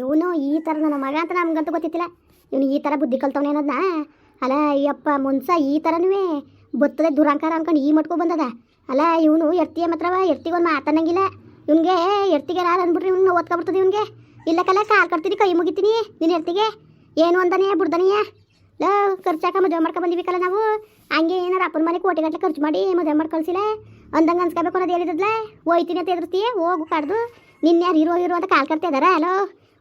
ಇವನು ಈ ಥರ ನನ್ನ ಮಗ ಅಂತ ನಮ್ಗಂತೂ ಗೊತ್ತಿತ್ತಿಲ್ಲ. ಇವನು ಈ ಥರ ಬುದ್ಧಿ ಕಲ್ತವನೇ ಅನ್ನೋದನ್ನ ಅಲ್ಲ, ಅಯ್ಯಪ್ಪ, ಮುನ್ಸ ಈ ಥರನೂ ಬರ್ತದೆ ದುರಂಕಾರ ಅನ್ಕೊಂಡು ಈ ಮಟ್ಕೊ ಬಂದದ. ಅಲ್ಲ, ಇವನು ಎರ್ತಿಯ ಮಾತ್ರವ ಎರ್ತಿಗೊಂದು ಮಾತನ್ನಂಗಿಲ್ಲ. ಇವನಿಗೆ ಎರ್ತಿಗೆ ರಾಲ್ ಅಂದ್ಬಿಟ್ರಿ ಇವ್ನು ಓದ್ಕೊಬಿಡ್ತದೆ ಇವನಿಗೆ? ಇಲ್ಲ ಕಲ ಕಾಲ್ ಕಟ್ತೀನಿ, ಕೈ ಮುಗಿತೀನಿ ನೀನು ಎರ್ತಿಗೆ. ಏನು ಅಂದನೇ ಬಿಡ್ದನೆಯ? ಲೋ, ಖರ್ಚಾಕ ಮದುವೆ ಮಾಡ್ಕೊ ಬಂದಿಬೇಕಲ್ಲ ನಾವು. ಹಂಗೆ ಏನಾರು ಅಪ್ಪನ ಮನೆ ಕೋಟಿಗಟ್ಟಲೆ ಖರ್ಚು ಮಾಡಿ ಮದುವೆ ಮಾಡಿ ಕಳ್ಸಿಲ್ಲ ಅಂದಂಗೆ ಅನ್ಸ್ಕೋಬೇಕು ಅನ್ನೋದು ಹೇಳಿದ್ಲೆ ಹೋಯ್ತೀನಿ ಅಂತ ಎದುರ್ತೀಯ ಹೋಗು ಕಡ್ದು. ನಿನ್ನ ಯಾರು ಇರೋ ಇರೋ ಅಂತ ಕಾಲ್ ಕಟ್ತಾ ಇದಾರ? ಅಲೋ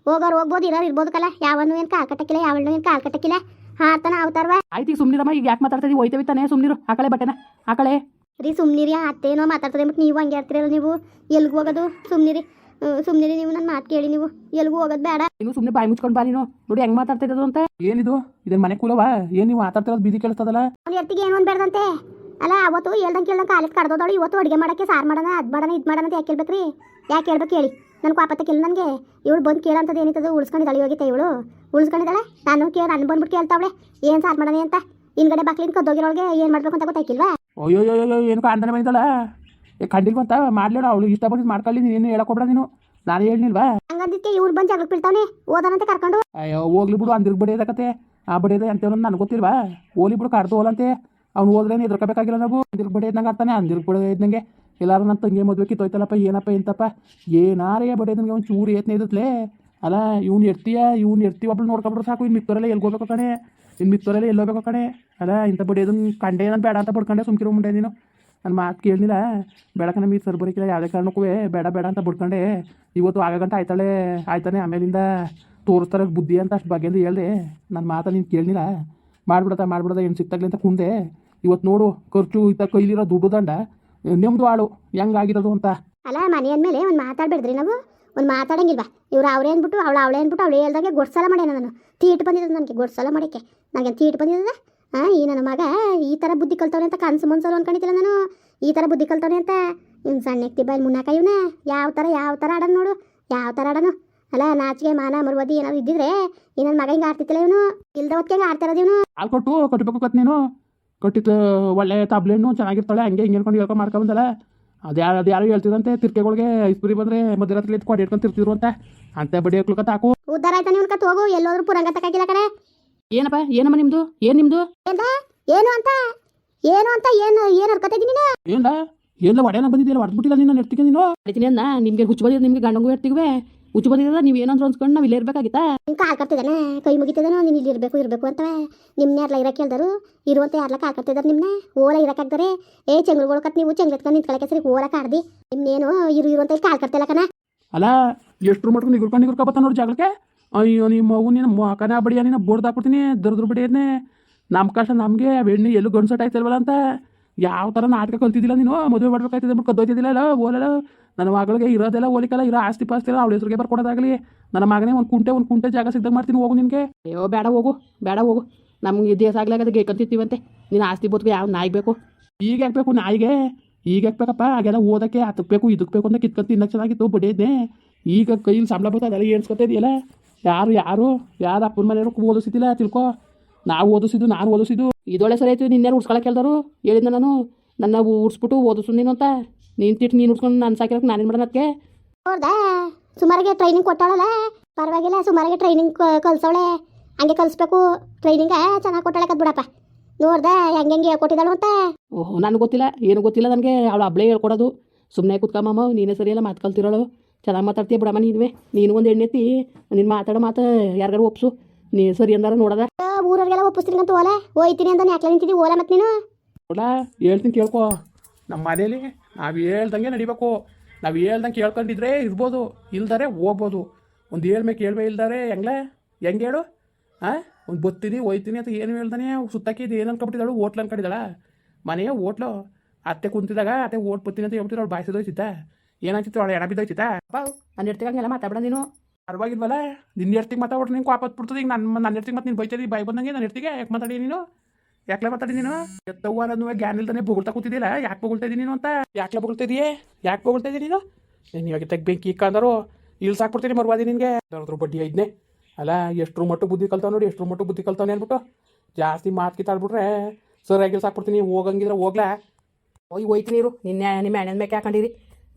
ಹೋಗೋರು ಹೋಗ್ಬೋದು ಇರೋರು ಇರ್ಬೋದು ಕಲ ಯಾವನು ಏನು ಕಾಲ್ ಕಟ್ಟಕ್ಕಿಲ್ಲ ಯಾವಣ್ಣು ಏನು ಕಾಲ್ ಕಟ್ಟಕ್ಕಿಲ್ಲ ಹಾರ್ತಾನ ಅವತಾರವ? ಆಯ್ತು ಈಗ ಸುಮ್ನಿರಮ್ಮ ಈಗ ಯಾಕೆ ಮಾತಾಡ್ತಾ ಇದೀವಿ? ತಾನೇ ತಾನೆ ಸುಮ್ನಿರು. ಆಕಳೆ ಕಳೆ ಬಟ್ಟೆನ ಆಕಳೆ ಕಳೆ ರೀ ಸುಮ್ನಿರಿ ಅತ್ತೇನೋ ಮಾತಾಡ್ತದೆ ಬಿಟ್ಟು ನೀವು ಹಂಗೆ ಇರ್ತೀರಲ್ಲ ನೀವು? ಎಲ್ಗೂ ಹೋಗೋದು ಸುಮ್ನಿರಿ. ಸುಮ್ನಿರಿ ನೀವು ನನ್ನ ಮಾತು ಕೇಳಿ ನೀವು. ಎಲ್ಗೂ ಹೋಗೋದು ಬೇಡ. ನೀನು ಸುಮ್ನೆ ಬಾಯಿ ಮುಚ್ಕೊಂಡು ಬಾ ನೀನು. ನೋಡಿ ಹೆಂಗ್ ಮಾತಾಡ್ತಾ ಇರೋದು ಅಂತ. ಏನಿದು? ಇದನ್ನ ಮನೆ ಕೂಲವ? ಏನ್ ನೀವು ಮಾತಾಡ್ತಿರೋದು? ಬೀದಿ ಕೇಳಿಸ್ತದಲ್ಲ? ಅವ್ನ ಎತ್ತಿಗೆ ಏನು ಅನ್ಬೇಡ್ದಂತೆ ಅಲ್ಲ ಅವತ್ತು ಹೇಳ್ದಂಗೆ ಕೇಳ್ದಂಗೆ ಕಾಲೇಜ್ ಕಡ್ದೋದಳು ಇವತ್ತು ಅಡುಗೆ ಮಾಡೋಕ್ಕೆ ಸಾರು ಮಾಡೋಣ ಅದು ಮಾಡೋಣ ಇದು ಮಾಡೋಣ ಅಂತ ಯಾಕೆ ಕೇಳ್ಬೇಕ್ರಿ? ಯಾಕೆ ಹೇಳ್ಬೇಕು ಹೇಳಿ ನನ್ನ ಪಾಪತ್ತ ಕೇಳಿ ನನಗೆ. ಇವಳು ಬಂದು ಕೇಳೋಂಥದ್ದು ಏನಿತ್ತದು? ಉಳಿಸ್ಕೊಂಡಿದ್ದಾಳೆ ಹೋಗಿತ್ತೆ ಇವಳು. ಉಳಿಸ್ಕೊಂಡಿದ್ದಾಳೆ? ನಾನು ಕೇಳಿ ನಾನು ಬಂದ್ಬಿಟ್ಟು ಕೇಳ್ತಾವಳೆ. ಏನು ಸಾರ್ ಮಾಡೋಣ ಅಂತ? ಹಿಂದ್ಗಡೆ ಬಾಕ್ಲಿಂದ ಕದ್ದೋಗಿರೋಳಿಗೆ ಏನು ಮಾಡಬೇಕು ಅಂತ ಗೊತ್ತಾಯ್ಕಿಲ್ವಾ? ಅಯ್ಯೋ ಅಯ್ಯೋ ಅಯ್ಯೋ ಏನು ಕಾಂದನೆ ಬಂದಿದ್ದಾಳ ಏ ಕಂಡಿಲ್ವಂತ ಮಾಡ್ಲೇಡ ಅವಳು ಇಷ್ಟ ಬಂದಿದ್ದು ಮಾಡ್ಕೊಳ್ಳಿ ನೀನು ಹೇಳಕೊಬೇಡ ನೀನು. ನಾನು ಹೇಳಿಲ್ವಾ ಹಂಗಂದಿಕ್ಕೆ ಇವ್ರು ಬಂದು ಜಗಳಕ್ಕೆ ಬೀಳ್ತಾವನೆ. ಓದಾನಂತೆ ಕರ್ಕೊಂಡು. ಅಯ್ಯೋ ಹೋಗ್ಲಿ ಬಿಡು ಅಂದಿರ್ಗ್ ಬಡಿಯೋದ ಕತೆ ಆ ಬಡಿಯೋದ ಅಂತ ನನಗೆ ಗೊತ್ತಿಲ್ವಾ? ಓಲಿ ಬಿಡು ಕರ್ದು ಹೋಲಂತೆ. ಅವ್ನು ಹೋದ್ರೇನು ಎದುರ್ಕೋಬೇಕಾಗಿಲ್ಲ ನಾವು. ಅಂದ್ರಿಗೆ ಬಡಿಯೋದಂಗೆ ಆಡ್ತಾನೆ ಅಂದ್ರಿಗೆ ಬಡಿಯೋದ್ನಂಗೆ ಎಲ್ಲಾರು ನನ್ನ ತಂಗಿ ಮದುವೆ ಕಿತ್ತೋಯ್ತಲ್ಲಪ್ಪ, ಏನಪ್ಪ ಎಂತಪ್ಪ? ಏನಾರೇ ಬಡೇ ನನಗೆ ಒಂದು ಚೂರು ಏತ್ನೇ ಇದ್ದತ್ಲೆ? ಅಲ್ಲ, ಇವ್ನು ಇರ್ತೀಯ? ಇವ್ನು ಇರ್ತೀವಿ? ಒಬ್ಬಳು ನೋಡ್ಕೊಂಡ್ರೆ ಸಾಕು ಇನ್ನು ಮಿತ್ತೋರೆಲ್ಲ ಎಲ್ಲಿ ಹೋಗ್ಬೇಕು ಕಣೆ? ಇನ್ನು ಮಿತ್ತೋರೆಲ್ಲ ಎಲ್ಲಿ ಹೋಗ್ಬೇಕು ಕಣೆ? ಅಲ್ಲ, ಇಂಥ ಬಡಿಯೋದನ್ನ ಕಂಡೆ ನಾನು ಬೇಡ ಅಂತ ಬಡ್ಕೊಂಡೆ, ಸುಮ್ಕಿರೋ ಮುಂಡೆ ನೀನು. ನನ್ನ ಮಾತು ಕೇಳಲಿಲ್ಲ ಬೇಡಕ ನಮಗೆ ಸರ್ ಬರೋಕಿಲ್ಲ. ಯಾವುದೇ ಕಾರಣಕ್ಕೂ ಬೇಡ ಬೇಡ ಅಂತ ಬಿಡ್ಕೊಂಡೆ. ಇವತ್ತು ಆಗ ಗಂಟೆ ಆಯ್ತಾಳೆ ಆಯ್ತಾನೆ, ಆಮೇಲಿಂದ ತೋರಿಸ್ತಾರೆ ಬುದ್ಧಿ ಅಂತ ಅಷ್ಟು ಬಗ್ಗೆ ಹೇಳಿದೆ. ನನ್ನ ಮಾತು ನೀನು ಕೇಳಲಿಲ್ಲ ಮಾಡ್ಬಿಡತ್ತ ಮಾಡ್ಬಿಡದ, ಏನು ಸಿಕ್ತಾಗ್ಲಿ ಅಂತ ಕುಂದೆ. ಇವತ್ತು ನೋಡು, ಖರ್ಚು ಇತ್ತ ಕೈಲಿರೋ ದುಡ್ಡು ದಂಡ. ನೆಮ್ಮದು ಆಳು ಹೆಂಗಾಗಿರೋದು ಅಂತ? ಅಲ್ಲ ಮನೆ ಅಂದಮೇಲೆ ಒಂದು ಮಾತಾಡ್ಬೇಡ್ರಿ ನಾವು. ಒಂದು ಮಾತಾಡಂಗಿಲ್ವಾ? ಇವ್ರು ಅವ್ರೇ ಅಂದ್ಬಿಟ್ಟು ಅವಳು ಅವಳೇ ಅಂದ್ಬಿಟ್ಟು ಅವಳು ಹೇಳ್ದಾಗೆ ಗೊಡ್ಸಲ ಮಾಡ್ಯಾನ ನಾನು. ತೀಟು ಬಂದಿದ್ದು ನನಗೆ ಗೊಡ್ಸಲ ಮಾಡೋಕ್ಕೆ. ನನಗೆ ತೀಟು ಬಂದಿದ್ದದ? ಹಾಂ ಈ ನನ್ನ ಮಗ ಈ ಥರ ಬುದ್ಧಿ ಕಲ್ತವನೆ ಅಂತ ಕನ್ಸು ಮನ್ಸಲು ಅನ್ಕೊಂಡಿದ್ದಿಲ್ಲ ನಾನು? ಈ ಥರ ಬುದ್ಧಿ ಕಲ್ತವನೆ ಅಂತ? ಇನ್ನು ಸಣ್ಣ ಎಕ್ತಿ ಬಾಯಿ ಮುನ್ನಾಕ ಇವನ ಯಾವ ಥರ ಯಾವ ಥರ ಆಡೋಣ ನೋಡು. ಯಾವ ಥರ ಆಡೋನು ಅಲ್ಲ ನಾಚಿಗೆ ಮಾನ ಮರುವದಿ ಏನಾದ್ರು ಇದ್ದಿದ್ರೆ ಈ ನನ್ನ ಮಗ ಹಿಂಗೆ ಆಡ್ತಿತ್ತಿಲ್ಲ ಇವನು? ಇಲ್ದ ಹೊತ್ತಿಗೆ ಹಿಂಗೆ ಆಡ್ತಾ ಇರೋದು ಇವನು? ಹಾಲು ಕೊಟ್ಟು ನೀನು. ಕಟ್ಟಿತ್ತು ಒಳ್ಳೆ ತಬ್ಲೆಣ್ಣು ಚೆನ್ನಾಗಿರ್ತಾಳೆ ಹಂಗೆ ಹಿಂಗೆ ಹೇಳ್ಕೊಂಡು ಹೇಳ್ಕೊಂಡು ಮಾಡ್ಕೊಂಬಂದಲ್ಲ ಅದು ಯಾರು ಅದು ಯಾರು ಹೇಳ್ತಿರಂತೆ ತಿರ್ಕೆಗಳಿಗೆ ಇಸ್ಪುರಿ ಬಂದರೆ ಮಧ್ಯರಾತ್ರಿ ಎತ್ಕೊಂಡು ಕೊಡಿ ಇಟ್ಕೊಂಡು ತಿರ್ತಿದ್ರು ಅಂತ ಅಂತ ಬಡಿ ಹಾಕ್ಲಿಕ್ಕೆ ಹಾಕು ಉದ್ದಾರ ಆಯ್ತಾ ನೀವು ಕತ್ ಹೋಗು ಎಲ್ಲೋದ್ರು ಪುರಂಗ ತಕ್ಕಾಗಿಲ್ಲ ಕಡೆ ಏನಪ್ಪ ಏನಮ್ಮ ನಿಮ್ದು? ಏನು ನಿಮ್ದು? ಏನು ಅಂತ? ಏನು ಅಂತ? ಏನು ಏನು ಇದ್ದೀನಿ ನೀನು? ಏನ್ಲ? ಏನ್ಲ ಒಡೆನ ಬಂದಿದ್ದಿಲ್ಲ ಹೊಡೆದ್ಬಿಟ್ಟಿಲ್ಲ ನಿನ್ನ ನೆಟ್ಟಿಗೆ ನೀನು? ಹೊಡಿತೀನಿ ಅಂದ ನಿಮಗೆ ಹುಚ್ಚು ಬಂದಿದ್ದು ನಿಮಗೆ ಗಂಡಂಗೂ ಎರ್ತಿಗೆ ಹುಚ್ಚು ಬಂದಿದ್ದ ನೀವು ಏನಂದ್ರು ಅನ್ಸ್ಕೊಂಡು ನಾವು ಇಲ್ಲೇ ಇರಬೇಕಾಗಿತ್ತಾ? ನಿನ್ ಕಾಲ್ ಕಟ್ತಿದ್ದಾನೆ ಕೈ ಮುಗಿತಿದ್ದಾನೆ ನೀನು ಇಲ್ಲಿ ಇರಬೇಕು ಇರಬೇಕು ಅಂತವೆ? ನಿಮ್ಮನ್ನ ಯಾರ್ಲ ಇರಕ್ಕೆ ಹೇಳ್ದರು. ಇರುವಂತ ಯಾರ್ಲ ಕಾಲ್ ಕಟ್ತಿದ್ದಾರೆ ನಿಮ್ಮನ್ನ ಓಲ ಇರಕ್ಕಾಗ್ದಾರೆ ಏ ಚೆಂಗ್ಳುಗಳು ಕತ್ ನೀವು ಚೆಂಗ್ಳು ಎತ್ಕೊಂಡು ನಿಂತ್ಕೊಳಕ್ಕೆ ಸರಿ ಓಲ ಕಾಡ್ದಿ. ನಿಮ್ನೇನು ಇರು ಇರುವಂತ ಕಾಲ್ ಕಟ್ತಿಲ್ಲ ಕಣ. ಅಲ್ಲ ಎಷ್ಟು ಮಟ್ಕು ನಿಗುರ್ಕೊಂಡು ಬತ್ತ ನೋಡಿ ಜಾಗಕ್ಕೆ ಅಯ್ಯೋ ನಿಮ್ಮ ಮಗು ನಿನ್ನ ಮಕನ ಬಡಿಯ ನಿನ್ನ ಬೋರ್ಡ್ ಹಾಕ್ಬಿಡ್ತೀನಿ ದರ್ದ್ರ ಬಡಿಯನ್ನೇ ನಮ್ಮ ಕಷ್ಟ ನಮಗೆ ಬೆಣ್ಣೆ ಎಲ್ಲೂ ಗಂಡ್ಸಟ್ ಆಯ್ತಲ್ವಲ್ಲ ಅಂತ. ಯಾವ ಥರ ನಾಟಕ ಕಲ್ತಿದ್ದಿಲ್ಲ ನೀನು? ಮದುವೆ ಮಾಡ್ಬೇಕಾಯ್ತದೆ ಬಿಟ್ಟು ಕದ್ದೋಯ್ತಿದ್ದಿಲ್ಲ ಓಲಲ್ಲ ನನ್ನ ಮಗಳಿಗೆ ಇರೋದೆಲ್ಲ ಹೋಲಿಕಲ್ಲ ಇರೋ ಆಸ್ತಿ ಪಾಸ್ತಿ ಎಲ್ಲ ಅವಳ ಹೆಸರಿಗೆ ಬರ್ಕೊಡೋದಾಗಲಿ. ನನ್ನ ಮಗನೇ ಒಂದು ಕುಂಟೆ ಒಂದು ಕುಂಟೆ ಜಾಗ ಸಿದ್ಧ ಮಾಡ್ತೀನಿ ಹೋಗು ನಿನಗೆ. ಅಯ್ಯೋ ಬೇಡ ಹೋಗು ಬೇಡ ಹೋಗು. ನಮ್ಗೆ ದೇಶ ಅದಕ್ಕೆ ಗೇಕಂತಿರ್ತೀವಂತೆ ನೀನು ಆಸ್ತಿ ಬೋದ್ಗೆ ಯಾವ ನಾಯಿ ಬೇಕು? ಈಗ ಹಾಕ್ಬೇಕು ನಾಯಿಗೆ? ಈಗ ಹಾಕ್ಬೇಕಪ್ಪ ಹಾಗೆಲ್ಲ ಓದಕ್ಕೆ ಹತ್ತಬೇಕು ಇದಕ್ಕೆ ಬೇಕು ಅಂತ ಕಿತ್ಕೊಂತ ತಿನ್ನಕ್ಕೆ ಚೆನ್ನಾಗಿತ್ತು ಬಡಿಯದ್ದೆ ಈಗ ಕೈಲಿ ಸಂಬಳ ಬರ್ತದೆ ಅದೆಲ್ಲ ಏನ್ಸ್ಕೊತಾ ಇದೆಯಲ್ಲ? ಯಾರು ಯಾರು? ಯಾರು ಅಪ್ಪನ ಮನೆಯವರು ಓದಿಸಿದ್ದಿಲ್ಲ? ತಿಳ್ಕೊ. ನಾವು ಓದಿಸಿದ್ದು ನಾನು ಓದಿಸಿದ್ದು. ಇದೊಳೆ ಸರಿ ಆಯ್ತು ನಿನ್ನೇನು ಉಡ್ಸ್ಕೊಳಕ್ಕೆ ಹೇಳ್ದಾರು? ಹೇಳಿದ್ದೆ ನಾನು ನನ್ನ ಉಡ್ಸ್ಬಿಟ್ಟು ಓದಿಸು ನೀನು ಅಂತ. ನೀನು ತಿಟ್ಟು ನೀನು ಉಟ್ಕೊಂಡು ನಾನು ಸಾಕಿರಕ್ಕೆ ನಾನೇನು ಮಾಡೋಣ ಅದಕ್ಕೆ ನೋಡ್ದ ಸುಮಾರಿಗೆ ಟ್ರೈನಿಂಗ್ ಕೊಟ್ಟಾಳಲ್ಲ? ಪರವಾಗಿಲ್ಲ ಸುಮಾರಿಗೆ ಟ್ರೈನಿಂಗ್ ಕಲ್ಸೋಳೆ ಹಂಗೆ ಕಲಿಸ್ಬೇಕು ಟ್ರೈನಿಂಗ ಚೆನ್ನಾಗಿ ಕೊಟ್ಟಾಳೆ ಕದ್ ಬಿಡಪ್ಪ ನೋಡ್ದ ಹೆಂಗೆ ಹೆಂಗೆ ಹೇಳ್ಕೊಟ್ಟಿದ್ದಾಳು ಅಂತ ಓಹ್ ನನಗೆ ಗೊತ್ತಿಲ್ಲ ಏನು ಗೊತ್ತಿಲ್ಲ ನನಗೆ. ಅವಳು ಹಬ್ಳೆ ಹೇಳ್ಕೊಡೋದು. ಸುಮ್ಮನೆ ಕುತ್ಕೊಂಬಮ್ಮ ನೀನೇ ಸರಿಯಲ್ಲ ಮಾತು ಕಲ್ತಿರೋಳು. ಚೆನ್ನಾಗಿ ಮಾತಾಡ್ತೀಯ ಬಿಡಮ್ಮ ನೀನುವೆ. ನೀನು ಒಂದು ಎಣ್ಣೆತ್ತಿ ನೀನು ಮಾತಾಡೋ ಮಾತು ಯಾರಿಗಾರು ಒಪ್ಸು. ನೀ ಸರಿ ಅಂದಾರ ನೋಡದ. ಊರವ್ರಿಗೆಲ್ಲ ಒಪ್ಪಿಸ್ತೀನಿ ಅಂತ ಓಲೆ. ಹೋಯ್ತೀನಿ ಅಂತ ಯಾಕೆ ನಿಂತಿದ್ದೀವಿ ಓಲೆ ಮತ್ತೆ ನೀನು? ಹೇಳ್ತೀನಿ ಕೇಳ್ಕೊ. ನಮ್ಮ ಮನೇಲಿ ನಾವು ಹೇಳ್ದಂಗೆ ನಡಿಬೇಕು. ನಾವು ಹೇಳ್ದಂಗೆ ಕೇಳ್ಕೊಂಡಿದ್ರೆ ಇರ್ಬೋದು ಇಲ್ದಾರೆ ಹೋಗ್ಬೋದು. ಒಂದು ಹೇಳ್ಮೆ ಕೇಳ್ಮೆ ಇಲ್ದಾರೆ ಹೆಂಗ್ಲೇ? ಹೆಂಗೆ ಹೇಳು? ಹಾಂ ಒಂದು ಬತ್ತೀನಿ ಹೋಯ್ತೀನಿ ಅಂತ ಏನು ಹೇಳ್ದಾನೆ? ಸುತ್ತಕ್ಕಿದ್ದು ಏನು ಅನ್ಕೊಬಿಟ್ಟಿದ್ದಾಳು ಹೋಟ್ಲ್ ಅನ್ಕೊಂಡಿದ್ದಾಳ? ಮನೆಯ ಓಟ್ಲು ಅತ್ತೆ ಕುಂತಿದಾಗ ಅತ್ತೆ ಓಟ್ ಬತ್ತೀನಿ ಅಂತ ಹೇಳ್ಬಿಟ್ಟಿರೋ ಬಾಯಿಸಿದೋಯ್ತಿತ್ತ ಏನಾಗ್ತಿತ್ತು ಅವಳು ಎಣ ಬಿದ್ದೋಯ್ತಿತ್ತ ನಾನು ಇರ್ತಿಗೆ ಹಂಗೆಲ್ಲ ಮಾತಾಡ ನೀನು. ಪರವಾಗಿಲ್ವಲ್ಲ? ನಿನ್ನ ಎರ್ತಿಗೆ ಮಾತಾಡ್ಬಿಟ್ಟು ನಿಂಗೆ ಕಾಪತ್ ಬಿಡ್ತದೆ ಈಗ ನನ್ನ ನನ್ನ ಎರ್ತಿಗೆ ಮತ್ತೆ ನೀನು ಬೈತದಿ ಬಾಯಿ ಬಂದಂಗೆ ನನ್ನ ಎರ್ತಿಗೆ ಯಾಕೆ ಮಾತಾಡಿ ನೀನು? ಯಾಕ್ಲೆ ಮಾತಾಡಿ ನೀನು? ಎತ್ತವ್ವ ಅನ್ನೋದು ಗ್ಯಾನ್ ಇಲ್ದಾನೆ ಬೊಗಳ್ತಾ ಕೂತಿದ್ದಿಲ್ಲ. ಯಾಕೆ ಬೊಗಳ್ತಾ ಇದೀನಿ ನೀನು ಅಂತ? ಯಾಕೆ ಬೊಗಳ್ತಾ ಯಾಕೆ ಬೊಗಳ್ತಾ ಇದೀನಿ ನೀನು? ನೀನು ತೆಗ್ ಬೆಂಕಿ ಇಕ್ಕಂದರು ಇಲ್ಲಿ ಸಾಕ್ಬಿಡ್ತೀನಿ ಮರ್ವಾದಿ ನಿನಗೆ. ಯಾರಾದ್ರೂ ಬಡ್ಡಿ ಐದನೇ. ಅಲ್ಲ ಎಷ್ಟು ಮಟ್ಟು ಬುದ್ಧಿ ಕಲ್ತಾವ ನೋಡಿ ಎಷ್ಟು ಮಟ್ಟು ಬುದ್ಧಿ ಕಲ್ತಾವನೆ ಅಂದ್ಬಿಟ್ಟು ಜಾಸ್ತಿ ಮಾತು ಕಿತ್ತಾಡ್ಬಿಟ್ರೆ ಸರಿಯಾಗಿ ಸಾಕ್ಬಿಡ್ತೀನಿ ಹೋಗಂಗಿದ್ರೆ ಹೋಗ್ಲಾ. ಹೋಯ್ ಹೋಯ್ತೀನಿ ಇರು ನಿನ್ನೆ ನಿಮ್ಮ ಅಣ್ಣನ ಮೇಲೆ ಹಾಕೊಂಡಿರಿ.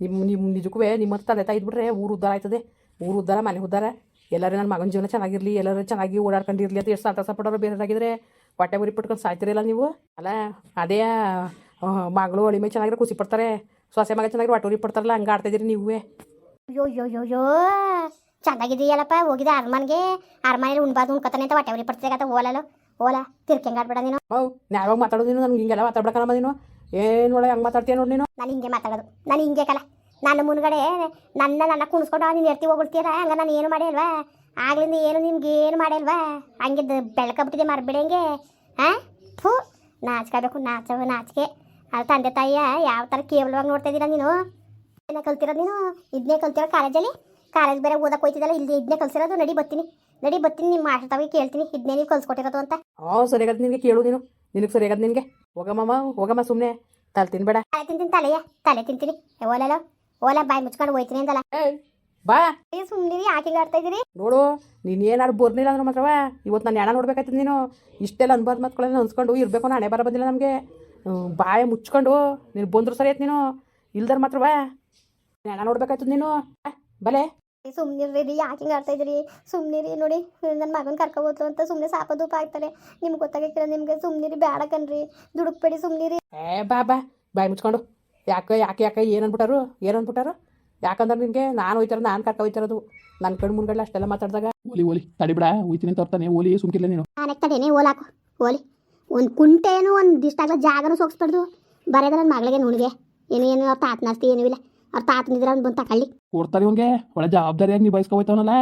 ನಿಮ್ಮ ನಿಮ್ಮ ನಿಜಕ್ಕೂ ನಿಮ್ಮ ಹತ್ರ ತಲೆ ತಾಯಿದ್ಬಿಟ್ರೆ ಊರು ಉದ್ದಾರ ಆಯ್ತದೆ. ಊರು ಉದ್ದಾರ, ಮನೆ ಉದ್ದಾರ. ಎಲ್ಲರೂ ನನ್ನ ಮಗನ ಜೀವನ ಚೆನ್ನಾಗಿರಲಿ, ಎಲ್ಲರೂ ಚೆನ್ನಾಗಿ ಓಡಾಡ್ಕೊಂಡಿರಲಿ ಅಂತ ಎಷ್ಟು ಸಂತಸ ಪಡೋರು ಬೇರೆದಾಗಿದ್ರೆ ಹೊಟ್ಟೆ ಉರಿ ಪಟ್ಕೊಂಡು ಸಾಯ್ತಿರಲ್ಲ ನೀವು? ಅಲ್ಲ ಅದೇ ಮಗಳು ಒಳಿಮೆ ಚೆನ್ನಾಗಿರೋ ಖುಷಿ ಪಡ್ತಾರೆ ಸೊಸೆ ಮಗ ಚೆನ್ನಾಗಿರೋ ಹೊಟ್ಟೆ ಉರಿ ಪಡ್ತಾರಲ್ಲ ಹಂಗೆ ಆಡ್ತಾಯಿದ್ದೀರಿ ನೀವೇ. ಅಯ್ಯೋ ಅಯ್ಯೋ ಅಯ್ಯೋ ಅಯ್ಯೋ ಚೆನ್ನಾಗಿದೆಯಲ್ಲಪ್ಪ ಹೋಗಿದೆ ಅರಮನ್ಗೆ. ಅರಮನೆಯಲ್ಲಿ ಉಣ್ಬಾರ್ದು ಉಣ್ಕೊತಾನೆ ಅಂತ ಹೊಟ್ಟೆ ಉರಿ ಅಂತ ಓಲಲ್ಲ ಓಲ ತಿರ್ಕೆಂಗಾಡ್ಬೇಡ ನೀನು. ಹೌ ಯಾವಾಗ ಮಾತಾಡೋದು ನೀನು? ನನ್ಗೆ ಹಿಂಗೆಲ್ಲ ಮಾತಾಡ್ಬೇಕಲ್ಲ ನೀನು. ಏನು ಒಳ್ಳೆ ಹಂಗೆ ಮಾತಾಡ್ತೀಯ ನೋಡಿ ನೀನು? ನಾನು ಹಿಂಗೆ ಮಾತಾಡೋದು. ನಾನು ಹಿಂಗೆ ಕಲ. ನನ್ನ ಮುನ್ಗಡೆ ನನ್ನ ನನ್ನ ಕುಣಿಸ್ಕೊಂಡು ನೀನು ಎರ್ತಿ ಹೋಗ್ಬಿಡ್ತೀರ ಹಂಗ ನಾನು ಏನು ಮಾಡಿ ಅಲ್ವಾ? ಆಗ್ಲಿಂದ ಏನು ನಿಮ್ಗೆ ಏನು ಮಾಡಿಲ್ವಾ? ಹಂಗಿದ್ದು ಬೆಳ್ಕೊಬಿಟ್ಟಿದೆ ಮರ್ಬಿಡಂಗೆ. ಹಾ ಹಾಂ ಥೂ ನಾಚ್ಕೋಬೇಕು ನಾಚ ನಾಚಿಕೆ. ಅಲ್ಲಿ ತಂದೆ ತಾಯಿಯ ಯಾವ ಥರ ಕೇವಲವಾಗಿ ನೋಡ್ತಾ ಇದ್ದೀರಾ ನೀನು? ಇದನ್ನೇ ಕಲ್ತಿರೋ ನೀನು? ಇದನ್ನೇ ಕಲ್ತಿರೋ ಕಾಲೇಜಲ್ಲಿ? ಕಾಲೇಜ್ ಬೇರೆ ಓದಕ್ಕೆ ಹೋಯ್ತಿದ್ದಲ್ಲ ಇಲ್ಲಿ ಇದನ್ನೇ ಕಲ್ಸಿರೋದು? ನಡಿ ಬರ್ತೀನಿ. ನಡಿ ಬರ್ತೀನಿ ನಿಮ್ಮ ಮಾಸ್ಟರ್ ತಾವಿಗೆ ಕೇಳ್ತೀನಿ. ಇದನ್ನೇ ನೀವು ಕಲ್ಸ್ಕೊಟ್ಟಿರೋದು ಅಂತ. ಹ್ಞೂ ಸರಿಯಾಗದು ನಿನಗೆ ಕೇಳು ನೀನು. ನಿನಗೆ ಸರಿಯಾಗದು ನಿನಗೆ. ಹೋಗಮ್ಮ ಹೋಗಮ್ಮ ಸುಮ್ಮನೆ ತಲೆ ತಿನ್ಬೇಡ. ತಲೆ ತಿಂತೀನಿ ತಲೆಯ. ತಲೆ ತಿಂತೀನಿ. ಓಲಲ್ಲ ಓಲ ಬಾಯಿ ಮುಚ್ಕೊಂಡು ಹೋಯ್ತೀನಿ ಅಂತಲ್ಲ ಬಾ. ಸುಮ್ಮನೆ ಯಾಕೆ ಆಡ್ತಾ ನೋಡು ನೀನ್ ಏನಾರು ಬರ್ನಿಲ್ಲ ಅಂದ್ರೆ ಮಾತ್ರವ? ಇವತ್ತು ನಾನು ಹೆಣ ನೋಡ್ಬೇಕಾಯ್ತದ ನೀನು. ಇಷ್ಟೆಲ್ಲ ಅನ್ಬಾರ್ದು ಮತ್ಕೊಳ್ಳೋದು ಅನ್ಸ್ಕೊಂಡು ಇರ್ಬೇಕು ನಾನು ಹಣೆ ಬರ ಬಂದಿಲ್ಲ ನಮಗೆ. ಬಾಯ ಮುಚ್ಕೊಂಡು ನೀನು ಬಂದ್ರು ಸರಿ ಆಯ್ತು ನೀನು. ಇಲ್ದಾರ ಮಾತ್ರವ? ಹೆಣ ನೋಡ್ಬೇಕಾಯ್ತದ ನೀನು. ಬಲೆ. ಸುಮ್ಮನಿರ್ರಿ ಯಾಕೆ ಹಿಂಗೆ ಆಡ್ತಾ ಇದ್ರಿ ಸುಮ್ಮನಿರಿ ನೋಡಿ ನನ್ನ ಮಗನ ಕರ್ಕೊಬೋದು ಅಂತ ಸುಮ್ಮನೆ ಸಾಪದೂಪ ಆಗ್ತಾರೆ ನಿಮ್ಗೆ ಗೊತ್ತಾಗಿಲ್ಲ ನಿಮಗೆ ಸುಮ್ನಿರಿ ಬೇಡ ಕಣ್ರಿ. ದುಡುಕ್ಬೇಡಿ ಸುಮ್ಮನಿರಿ ಏ ಬಾ ಬಾ. ಬಾಯಿ ಮುಚ್ಕೊಂಡು. ಯಾಕೆ ಯಾಕೆ ಯಾಕೆ ಏನು ಅನ್ಬಿಟ್ಟಾರು ಏನು ಯಾಕಂದ್ರೆ ನಿನಗೆ ನಾನು ಹೋಯ್ತಾರ ನಾನು ಕರ್ಕ ಹೋಯ್ತಾರದು. ನನ್ನ ಕಣ್ಣು ಮುಂದ್ಗಡೆ ಅಷ್ಟೆಲ್ಲ ಮಾತಾಡಿದಾಗ ಓಲಿ ಓಲಿ ತಡಿಬಿಡ ಹೋಯ್ತೀನಿ ತರ್ತಾನೆ ಓಲಿ ಸುಮ್ಕಿಲ್ಲ ನೀನು. ನಾನು ತಡೇನೆ? ಓಲಾಕು ಓಲಿ. ಒಂದು ಕುಂಟೇನು ಒಂದು ಇಷ್ಟಾಗಲ ಜಾಗನೂ ಸೋಗಿಸ್ಬಾರ್ದು ಬರೋದ ನನ್ನ ಮಗಳಿಗೆ ನುಣಿಗೆ. ಏನು ಏನು ಅವ್ರ ತಾತನ ನಾಸ್ತಿ ಏನೂ ಇಲ್ಲ. ಅವ್ರ ತಾತನಿದ್ರೆ ಅವ್ನು ಬಂದು ತಗೊಳ್ಳಿ ಕೊಡ್ತಾರೆ ಇವನ್ಗೆ. ಒಳ್ಳೆ ಜವಾಬ್ದಾರಿಯಾಗಿ ನಿಭಾಯಿಸ್ಕೊಬೋಯ್ತವನಲ್ಲ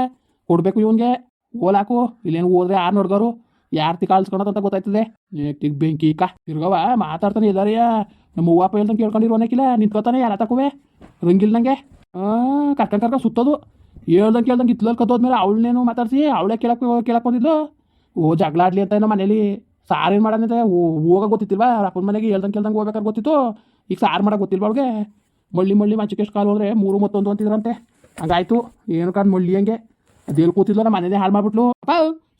ಕೊಡಬೇಕು ಇವನ್ಗೆ. ಓಲಾಕು ಇಲ್ಲೇನು ಹೋದ್ರೆ ಯಾರು ನೋಡ್ಗಾರು ಯಾರು ತಿ ಕಾಳ್ಸ್ಕೊಳೋದು ಅಂತ ಗೊತ್ತಾಯ್ತದೆ. ನೆಟ್ಟಿಗೆ ಬೆಂಕಿ ಕಾ. ತಿರ್ಗವ ಮಾತಾಡ್ತಾನೆ ಎಲ್ಲಾರಿಯ. ನಮ್ಮ ಹೂವಪ್ಪ ಹೇಳ್ದಂಗೆ ಕೇಳ್ಕೊಂಡಿರೋನಕ್ಕಿಲ್ಲ ನಿಂತ್ಕೋತಾನೆ ಯಾರ ತಕೋವೆ ರಂಗಿಲ್ದಂಗೆ ಹಾಂ ಕರ್ಕೊಂಡು ಕರ್ಕೊಂಡು ಸುತ್ತೋದು. ಹೇಳ್ದಂಗೆ ಕೇಳ್ದಂಗೆ ಇತ್ಲಲ್ಲಿ ಕತ್ತೋದ್ಮೇಲೆ ಅವಳನ್ನೇನು ಮಾತಾಡ್ಸಿ, ಅವಳೇ ಕೇಳಕ್ಕೆ ಕೇಳಕ್ಕೆ ಬಂದಿದ್ಲು. ಓ, ಜಗಳ ಆಡ್ಲಿ ಅಂತ ಏನೋ ಮನೇಲಿ. ಏನು ಮಾಡೋದಂತೆ ಹೋಗ ಗೊತ್ತಿತ್ತಿಲ್ವಾ? ಅಪ್ಪನ ಮನೆಗೆ ಹೇಳ್ದಂಗೆ ಕೇಳ್ದಂಗೆ ಹೋಗ್ಬೇಕಾದ್ರೆ ಗೊತ್ತಿತ್ತು. ಈಗ ಸಾರು ಮಾಡೋಕೆ ಗೊತ್ತಿಲ್ವ ಅವ್ಳಿಗೆ? ಮಳ್ಳಿ ಮಳ್ಳಿ ಮಂಚಕ್ಕೆ ಕಾಲು ಹೋದ್ರೆ ಮೂರು ಮತ್ತೊಂದು ಅಂತಿದ್ರಂತೆ. ಹಂಗಾಯ್ತು. ಏನು ಕಾದ್ ಮಳ್ಳಿ ಹಂಗೆ? ಅದೇನು ಕೂತಿದ್ಲು ನಮ್ಮ ಮನೇನೆ ಹಾಳು ಮಾಡ್ಬಿಟ್ಲು. ಅಪ್ಪ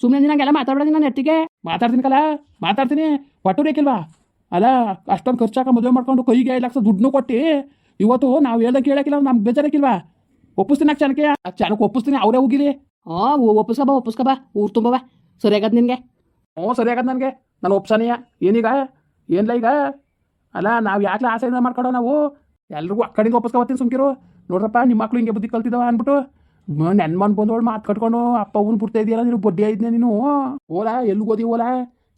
ಸುಮ್ಮನೆ ನೀನು ಹಂಗೆಲ್ಲ ಮಾತಾಡ್ಬೇಡ ನಾನು ನೆಟ್ಟಿಗೆ ಮಾತಾಡ್ತೀನಿ ಕಲ, ಮಾತಾಡ್ತೀನಿ. ಒಟ್ಟು ಬೇಕಿಲ್ವಾ ಅಲ್ಲ, ಅಷ್ಟೊಂದು ಖರ್ಚಾಕ ಮದುವೆ ಮಾಡ್ಕೊಂಡು ಕೈಗೆ ಐದು ಲಕ್ಷ ದುಡ್ಡು ಕೊಟ್ಟು ಇವತ್ತು ನಾವು ಹೇಳ್ದ ಕೇಳಕ್ಕಿಲ್ಲ ನಮ್ಗೆ ಬೇಜಾರಕ್ಕಿಲ್ವಾ ಒಪ್ಪಿಸ್ತೀನಿ ಆ ಕ್ಷಣಕ್ಕೆ? ಆ ಕ್ಷಣಕ್ಕೆ ಒಪ್ಪಿಸ್ತೀನಿ ಅವರೇ ಹೋಗಿಲಿ. ಹಾಂ ಒಪ್ಪಿಸ್ಕಬಾ ಒಪ್ಪಿಸ್ಕಬಾ ಊರು ತುಂಬವ ಸರಿಯಾಗದ ನಿನಗೆ? ಹ್ಞೂ ಸರಿಯಾಗದ ನನಗೆ. ನಾನು ಒಪ್ಸನೀಯ. ಏನೀಗ? ಏನಿಲ್ಲ ಈಗ? ಅಲ್ಲ ನಾವು ಯಾಕೆ ಆಸೆಯಿಂದ ಮಾಡ್ಕೊಡೋ ನಾವು? ಎಲ್ರಿಗೂ ಆ ಒಪ್ಪಿಸ್ಕೊ ಒಪ್ಪಿಸ್ಕೊಬತ್ತೀನಿ ಸುಮ್ಕಿರು. ನೋಡ್ರಪ್ಪ ನಿಮ್ಮ ಮಕ್ಳು ಹಿಂಗೆ ಬುದ್ಧಿ ಕಲ್ತಿದ್ದಾವ ಅಂದ್ಬಿಟ್ಟು. ನೆನ್ ಮನ್ ಬಂದವಳು ಮಾತು ಕಟ್ಕೊಂಡು ಅಪ್ಪ ಅವ್ನು ಬಿಡ್ತಾ ಇದೆಯಲ್ಲ ನೀನು ಬಡ್ಡಿ ಐದ್ನೆ ನೀನು. ಓಲಾ ಎಲ್ಲಿಗೆ ಓದಿ ಓಲಾ?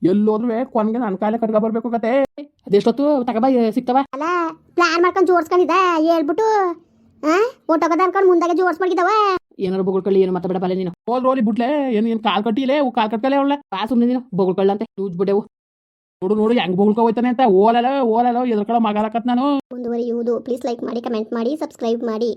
ಎಲ್ಲೋದ್ರೂ ಕೊನೆಗೆ ನನ್ನ ಕಾಲೇ ಕಟ್ಕ ಬರ್ಬೇಕು ಕತೆ. ಅದೆಷ್ಟೊತ್ತು? ತಗಬ ಸಿಗ್ತವ? ಅಲ್ಲ ಪ್ಲಾನ್ ಮಾಡ್ಕೊಂಡು ಜೋಡ್ಸ್ಕೊಂಡಿದ್ದ ಹೇಳ್ಬಿಟ್ಟು ಒಟ್ಟೋಗದ ಅನ್ಕೊಂಡು ಮುಂದಾಗೆ ಜೋಡ್ಸ್ಬಿಟ್ಟಿದ್ದಾವ ಏನಾರು ಬೊಗಳ್ಕೊಳ್ಳಿ ಏನು ಮಾತಾಡ ಬಲೆ ನೀನು. ಹೋಲ್ ರೋಲಿ ಬಿಟ್ಲೆ ಏನು ಏನು ಕಾಲ್ ಕಟ್ಟಿಲೆ ಕಾಲ್ ಕಟ್ಕಲೆ ಅವಳ ಆ ಸುಮ್ಮನೆ ನೀನು ಬೊಗಳ್ಕೊಳ್ಳಂತೆ ಯೂಜ್ ಬಿಡೆವು. ನೋಡು ನೋಡು ಹೆಂಗ್ ಬೊಗಳ್ಕೊ ಹೋಯ್ತಾನೆ ಅಂತ. ಓಲಲ್ಲ ಓಲಲ್ಲ ಎದ್ರಕಳ ಮಗಾಲಕತ್ ನಾನು. ಮುಂದುವರಿಯುವುದು. ಪ್ಲೀಸ್ ಲೈಕ್ ಮಾಡಿ ಕಮೆಂಟ್ ಮಾಡಿ ಸಬ್ಸ್ಕ್ರೈಬ್ ಮಾಡಿ.